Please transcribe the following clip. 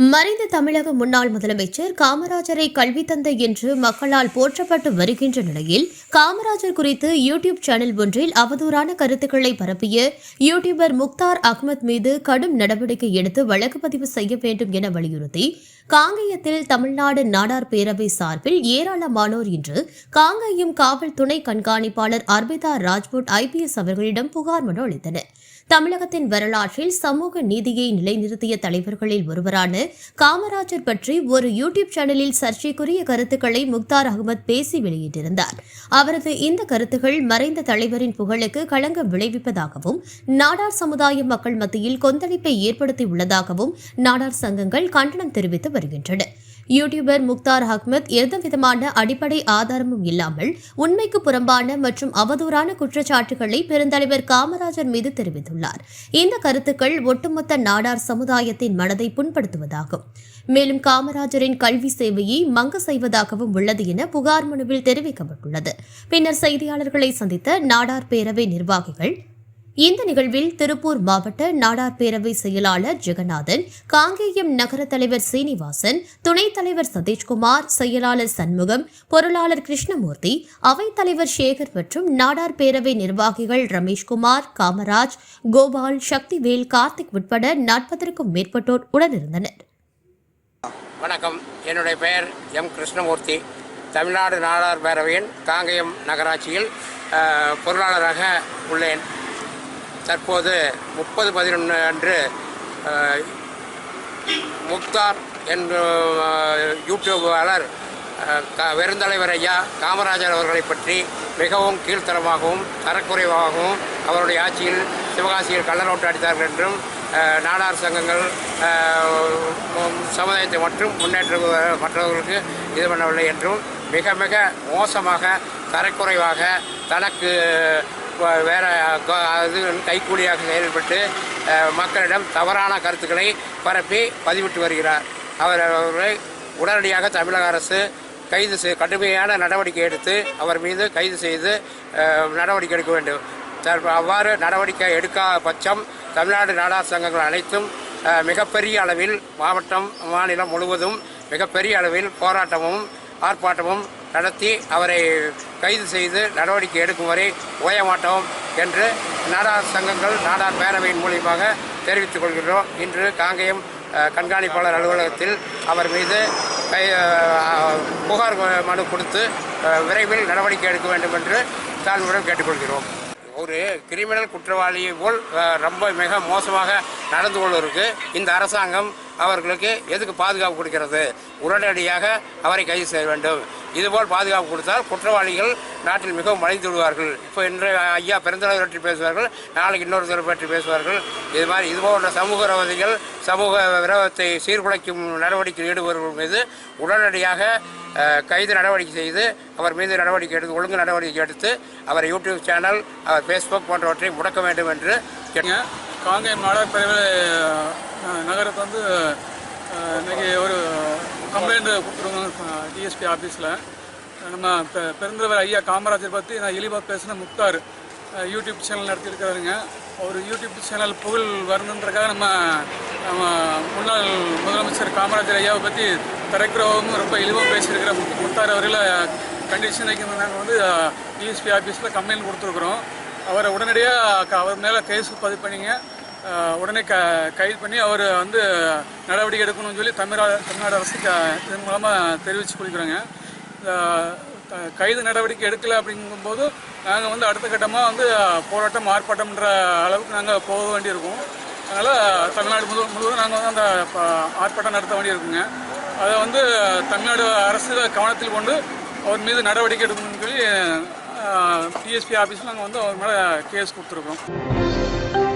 மறைந்த தமிழக முன்னாள் முதலமைச்சர் காமராஜரை கல்வி தந்தை என்று மக்களால் போற்றப்பட்டு வருகின்ற நிலையில் காமராஜர் குறித்து யூடியூப் சேனல் ஒன்றில் அவதூறான கருத்துக்களை பரப்பிய யூடியூபர் முக்தார் அகமது மீது கடும் நடவடிக்கை எடுத்து வழக்கு பதிவு செய்ய வேண்டும் என வலியுறுத்தி காங்கேயத்தில் தமிழ்நாடு நாடார் பேரவை சார்பில் ஏராளமானோர் இன்று காங்கேயம் காவல் துணை கண்காணிப்பாளர் அர்பிதா ராஜ்புட் ஐபிஎஸ் அவர்களிடம் புகார் மனு அளித்தனர். தமிழகத்தின் வரலாற்றில் சமூக நீதியை நிலைநிறுத்திய தலைவர்களில் ஒருவரான காமராஜர் பற்றி ஒரு யூடியூப் சேனலில் சர்ச்சைக்குரிய கருத்துக்களை முக்தார் அகமது பேசி வெளியிட்டிருந்தார். அவரது இந்த கருத்துகள் மறைந்த தலைவரின் புகழுக்கு களங்கம் விளைவிப்பதாகவும் நாடார் சமுதாய மக்கள் மத்தியில் கொந்தளிப்பை ஏற்படுத்தியுள்ளதாகவும் நாடார் சங்கங்கள் கண்டனம் தெரிவித்து வருகின்றன. யூடியூபர் முக்தார் அஹ்மத் எந்தவிதமான அடிப்படை ஆதாரமும் இல்லாமல் உண்மைக்கு புறம்பான மற்றும் அவதூறான குற்றச்சாட்டுகளை பெருந்தலைவர் காமராஜர் மீது தெரிவித்துள்ளார். இந்த கருத்துக்கள் ஒட்டுமொத்த நாடார் சமுதாயத்தின் மனதை புண்படுத்துவதாகும். மேலும் காமராஜரின் கல்வி சேவையை மங்க செய்வதாகவும் உள்ளது என புகார் மனுவில் தெரிவிக்கப்பட்டுள்ளது. பின்னர் செய்தியாளர்களை சந்தித்த நாடார் பேரவை நிர்வாகிகள் இந்த நிகழ்வில் திருப்பூர் மாவட்ட நாடார் பேரவை செயலாளர் ஜெகநாதன் காங்கேயம் நகர தலைவர் சீனிவாசன் துணைத் தலைவர் சதீஷ்குமார் செயலாளர் சண்முகம் பொருளாளர் கிருஷ்ணமூர்த்தி அவைத் தலைவர் சேகர் மற்றும் நாடார் பேரவை நிர்வாகிகள் ரமேஷ்குமார் காமராஜ் கோபால் சக்திவேல் கார்த்திக் உட்பட நாற்பதற்கும் மேற்பட்டோர் உடனிருந்தனர். வணக்கம். என்னுடைய பெயர் எம் கிருஷ்ணமூர்த்தி. தமிழ்நாடு நாடார் பேரவையின் காங்கேயம் நகராட்சியில் பொருளாளராக உள்ளேன். தற்போது முப்பது பதினொன்று அன்று முக்தார் என்ற யூடியூபாளர் க- பெருந்தலைவர் ஐயா காமராஜர் அவர்களை பற்றி மிகவும் கீழ்த்தரமாகவும் தரக்குறைவாகவும் அவருடைய ஆட்சியில் சிவகாசியில் கள்ளநோட்டு அடித்தார்கள் என்றும் நாடார் சங்கங்கள் சமுதாயத்தை மற்றும் முன்னேற்ற மற்றவர்களுக்கு இது பண்ணவில்லை என்றும் மிக மிக மோசமாக தரக்குறைவாக தனக்கு வேற க- அது கைக்கூலியாக செயல்பட்டு மக்களிடம் தவறான கருத்துக்களை பரப்பி பதிவிட்டு வருகிறார். அவர் அவர்களை உடனடியாக தமிழக அரசு கைது செய் கடுமையான நடவடிக்கை எடுத்து அவர் மீது கைது செய்து நடவடிக்கை எடுக்க வேண்டும். அவ்வாறு நடவடிக்கை எடுக்காத பட்சம் தமிழ்நாடு நாடார் சங்கங்கள் அனைத்தும் மிகப்பெரிய அளவில் மாவட்டம் மாநிலம் முழுவதும் மிகப்பெரிய அளவில் போராட்டமும் ஆர்ப்பாட்டமும் நடத்தி அவரை கைது செய்து நடவடிக்கை எடுக்கும் வரை ஓய மாட்டோம் என்று நாடார் சங்கங்கள் நாடார் பேரவையின் மூலியமாக தெரிவித்துக் கொள்கிறோம் இன்று காங்கேயம் கண்காணிப்பாளர் அலுவலகத்தில் அவர் மீது புகார் மனு கொடுத்து விரைவில் நடவடிக்கை எடுக்க வேண்டும் என்று தாழ்வுடன் கேட்டுக்கொள்கிறோம். ஒரு கிரிமினல் குற்றவாளியை போல் ரொம்ப மிக மோசமாக நடந்து கொள்வதற்கு இந்த அரசாங்கம் அவர்களுக்கு எதுக்கு பாதுகாப்பு கொடுக்கிறது? உடனடியாக அவரை கைது செய்ய வேண்டும். இதுபோல் பாதுகாப்பு கொடுத்தால் குற்றவாளிகள் நாட்டில் மிகவும் மலிந்து விடுவார்கள். இப்போ இன்று ஐயா பெருந்தலைவர் பற்றி பேசுவார்கள் நாளைக்கு இன்னொருத்தர் பற்றி பேசுவார்கள். இது மாதிரி இது போன்ற சமூக விரோதிகள் சமூக விரோதத்தை சீர்குலைக்கும் நடவடிக்கையில் ஈடுபவர்கள் மீது உடனடியாக கைது நடவடிக்கை செய்து அவர் மீது நடவடிக்கை எடுத்து ஒழுங்கு நடவடிக்கை எடுத்து அவர் யூடியூப் சேனல் அவர் ஃபேஸ்புக் போன்றவற்றை முடக்க வேண்டும் என்று கேட்டு காங்கேயம் நாடார் பிரிவு நகரத்தை வந்து இன்னைக்கு ஒரு கம்ப்ளைண்ட் கொடுத்துருவோம் டிஎஸ்பி ஆஃபீஸில் நம்ம பெ- பெருந்தலைவர் ஐயா காமராஜர் பற்றி நான் இழிவாக பேசின முக்தார் யூடியூப் சேனல் நடத்தியிருக்கிறாருங்க ஒரு யூடியூப் சேனல் புகழ் வரணுன்றக்காக நம்ம நம்ம முன்னாள் முதலமைச்சர் காமராஜர் ஐயாவை பற்றி திரைக்கிறவங்க ரொம்ப இழிவாக பேசியிருக்கிற முக்- முக்தார் அவர்களை கண்டிஷன் நாங்கள் வந்து டிஎஸ்பி ஆஃபீஸில் கம்ப்ளைண்ட் கொடுத்துருக்குறோம். அவரை உடனடியாக அவர் மேலே கேஸ் பதிவு பண்ணிங்க. உடனே க கைது பண்ணி அவர் வந்து நடவடிக்கை எடுக்கணும்னு சொல்லி தமிழ்நாடு தமிழ்நாடு அரசு க இதன் மூலமாக தெரிவித்து கொடுக்குறோங்க. இந்த க- கைது நடவடிக்கை எடுக்கலை அப்படிங்கும்போது நாங்கள் வந்து அடுத்த கட்டமாக வந்து போராட்டம் ஆர்ப்பாட்டம்ன்ற அளவுக்கு நாங்கள் போக வேண்டியிருக்கோம். அதனால் தமிழ்நாடு முழு முழுவதும் நாங்கள் வந்து அந்த ஆர்ப்பாட்டம் நடத்த வேண்டியிருக்குங்க. அதை வந்து தமிழ்நாடு அரசு கவனத்தில் கொண்டு அவர் மீது நடவடிக்கை எடுக்கணும்னு சொல்லி டிஎஸ்பி ஆஃபீஸில் நாங்கள் வந்து அவர் மேலே கேஸ் கொடுத்துருக்கோம்.